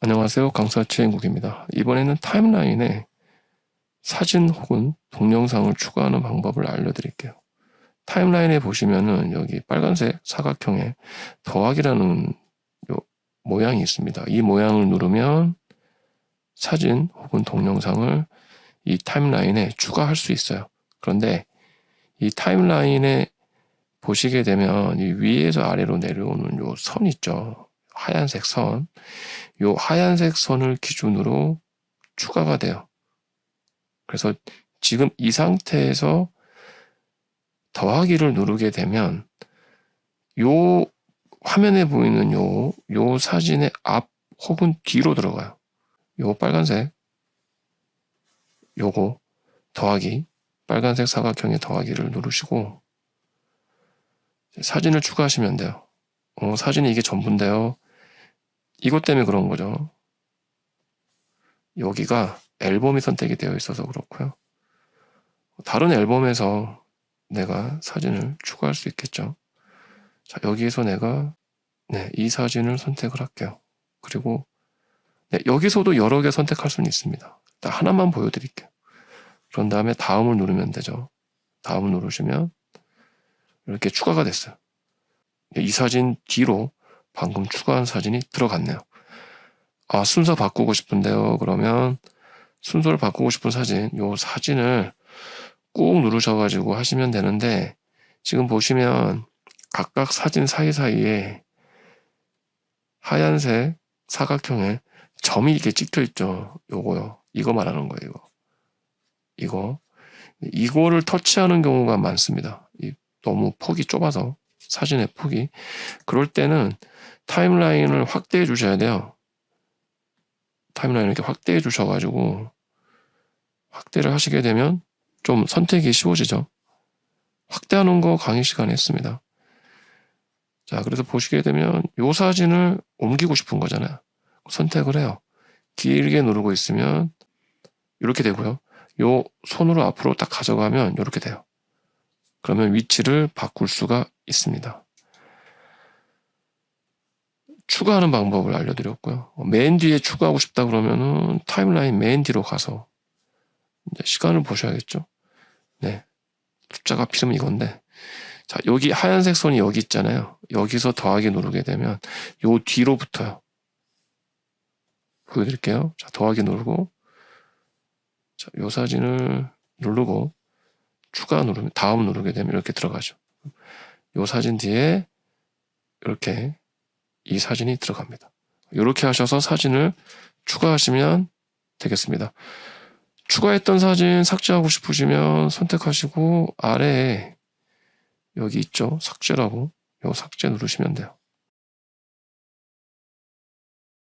안녕하세요. 강사 최인국입니다. 이번에는 타임라인에 사진 혹은 동영상을 추가하는 방법을 알려드릴게요. 타임라인에 보시면은 여기 빨간색 사각형에 더하기라는 요 모양이 있습니다. 이 모양을 누르면 사진 혹은 동영상을 이 타임라인에 추가할 수 있어요. 그런데 이 타임라인에 보시게 되면 이 위에서 아래로 내려오는 요 선 있죠. 하얀색 선. 요 하얀색 선을 기준으로 추가가 돼요. 그래서 지금 이 상태에서 더하기를 누르게 되면 요 화면에 보이는 요, 요 사진의 앞 혹은 뒤로 들어가요. 요 빨간색, 요거 더하기, 빨간색 사각형의 더하기를 누르시고 사진을 추가하시면 돼요. 어, 사진이 이게 전부인데요. 이것 때문에 그런 거죠. 여기가 앨범이 선택이 되어 있어서 그렇고요. 다른 앨범에서 내가 사진을 추가할 수 있겠죠. 자, 여기에서 내가 네, 이 사진을 선택을 할게요. 그리고 네, 여기서도 여러 개 선택할 수는 있습니다. 일단 하나만 보여드릴게요. 그런 다음에 다음을 누르면 되죠. 다음을 누르시면 이렇게 추가가 됐어요. 이 사진 뒤로 방금 추가한 사진이 들어갔네요. 아, 순서 바꾸고 싶은데요. 그러면 순서를 바꾸고 싶은 사진, 요 사진을 꾹 누르셔가지고 하시면 되는데 지금 보시면 각각 사진 사이사이에 하얀색 사각형에 점이 이렇게 찍혀 있죠. 요거요. 이거 말하는 거예요. 이거. 이거. 이거를 터치하는 경우가 많습니다. 이 너무 폭이 좁아서 사진의 폭이. 그럴 때는 타임라인을 확대해 주셔야 돼요. 타임라인을 이렇게 확대해 주셔가지고 확대를 하시게 되면 좀 선택이 쉬워지죠. 확대하는 거 강의 시간에 했습니다. 자, 그래서 보시게 되면 요 사진을 옮기고 싶은 거잖아요. 선택을 해요. 길게 누르고 있으면 이렇게 되고요. 요 손으로 앞으로 딱 가져가면 이렇게 돼요. 그러면 위치를 바꿀 수가 있습니다. 추가하는 방법을 알려드렸고요. 맨 뒤에 추가하고 싶다 그러면은 타임라인 맨 뒤로 가서 시간을 보셔야겠죠. 네. 숫자가 필요면 이건데. 자, 여기 하얀색 선이 여기 있잖아요. 여기서 더하기 누르게 되면 요 뒤로 붙어요. 보여드릴게요. 자, 더하기 누르고 자, 요 사진을 누르고 추가 누르면 다음 누르게 되면 이렇게 들어가죠. 요 사진 뒤에 이렇게 이 사진이 들어갑니다. 이렇게 하셔서 사진을 추가하시면 되겠습니다. 추가했던 사진 삭제하고 싶으시면 선택하시고 아래에 여기 있죠. 삭제라고. 요 삭제 누르시면 돼요.